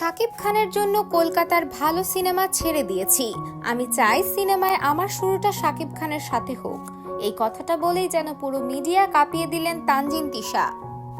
শাকিব খানের জন্য কলকাতার ভালো সিনেমা ছেড়ে দিয়েছি। আমি চাই সিনেমায় আমার শুরুটা শাকিব খানের সাথে হোক। এই কথাটা বলেই যেন পুরো মিডিয়া কাঁপিয়ে দিলেন তানজিন তিশা।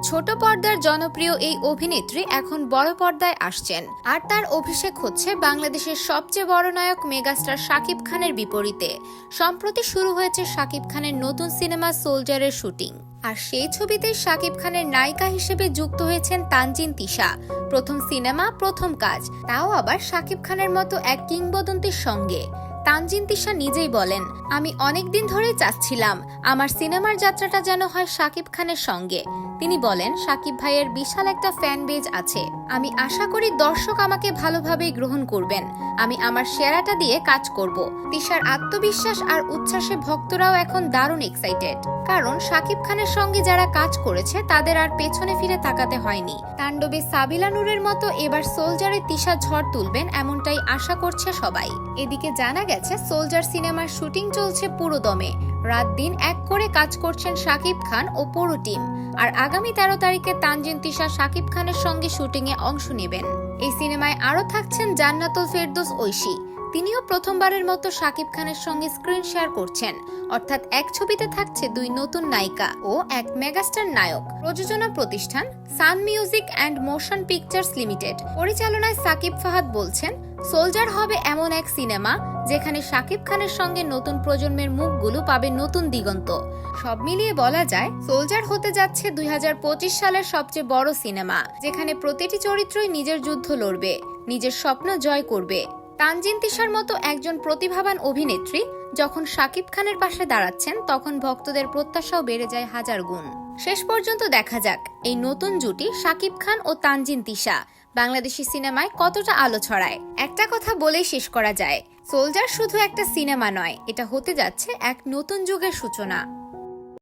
ছোট পর্দার জনপ্রিয় এই অভিনেত্রী এখন বড় পর্দায় আসছেন। আর তার অভিষেক হচ্ছে বাংলাদেশের সবচেয়ে বড় নায়ক মেগাস্টার শাকিব খানের বিপরীতে। সম্প্রতি শুরু হয়েছে শাকিব খানের নতুন সিনেমা সোলজারের শুটিং। আর সেই ছবিতেই শাকিব খানের নায়িকা হিসেবে যুক্ত হয়েছেন তানজিন তিশা। প্রথম সিনেমা, প্রথম কাজ। তাও আবার শাকিব খানের মতো এক কিংবদন্তির সঙ্গে। তানজিন তিশা নিজেই বলেন আমি অনেক দিন ধরেই চাচ্ছিলাম আমার সিনেমার যাত্রাটা যেন হয় শাকিব খানের সঙ্গে। তিনি বলেন শাকিব ভাইয়ের বিশাল একটা ফ্যান বেজ আছে। আমি আশা করি দর্শক আমাকে ভালোভাবেই গ্রহণ করবেন। আমি আমার সেরাটা দিয়ে কাজ করব। তিশার আত্মবিশ্বাস আর উচ্ছ্বাসে ভক্তরাও এখন দারুণ এক্সাইটেড কারণ শাকিব খানের সঙ্গে যারা কাজ করেছে, তাদের আর পেছনে ফিরে তাকাতে হয়নি। তাণ্ডবে সাবিলা নূরের মতো এবার সোলজারে তিশা ঝড় তুলবেন, এমনটাই আশা করছে সবাই। এদিকে জানা গেছে, সোলজার সিনেমার শুটিং চলছে পুরো দমে। রাত দিন এক করে কাজ করছেন শাকিব খান ও পুরো টিম। আর আগামী তেরো তারিখে তানজিন তিশা শাকিব খানের সঙ্গে শুটিংয়ে অংশ নেবেন। এই সিনেমায় আরও থাকছেন জান্নাতুল ফেরদৌস ঐশী। তিনিও প্রথমবারের মতো শাকিব খানের সঙ্গে স্ক্রিন শেয়ার করছেন। অর্থাৎ এক ছবিতে থাকছে দুই নতুন নায়িকা ও এক মেগাস্টার নায়ক। প্রযোজনা প্রতিষ্ঠান Sun Music and Motion Pictures Limited. পরিচালনায় সাকিব ফাহাদ বলছেন, সোলজার হবে এমন এক সিনেমা যেখানে শাকিব খানের সঙ্গে নতুন প্রজন্মের মুখগুলো পাবে নতুন দিগন্ত। সব মিলিয়ে বলা যায়, সোলজার হতে যাচ্ছে দুই হাজার পঁচিশ সালের সবচেয়ে বড় সিনেমা, যেখানে প্রতিটি চরিত্রই নিজের যুদ্ধ লড়বে, নিজের স্বপ্ন জয় করবে। তানজিন তিশার মতো একজন প্রতিভাবান অভিনেত্রী যখন শাকিব খানের পাশে দাঁড়াচ্ছেন, তখন ভক্তদের প্রত্যাশাও বেড়ে যায় হাজার গুণ। শেষ পর্যন্ত দেখা যাক, এই নতুন জুটি শাকিব খান ও তানজিন তিশা বাংলাদেশি সিনেমায় কতটা আলো ছড়ায়? একটা কথা বলেই শেষ করা যায়, সোলজার শুধু একটা সিনেমা নয়, এটা হতে যাচ্ছে এক নতুন যুগের সূচনা।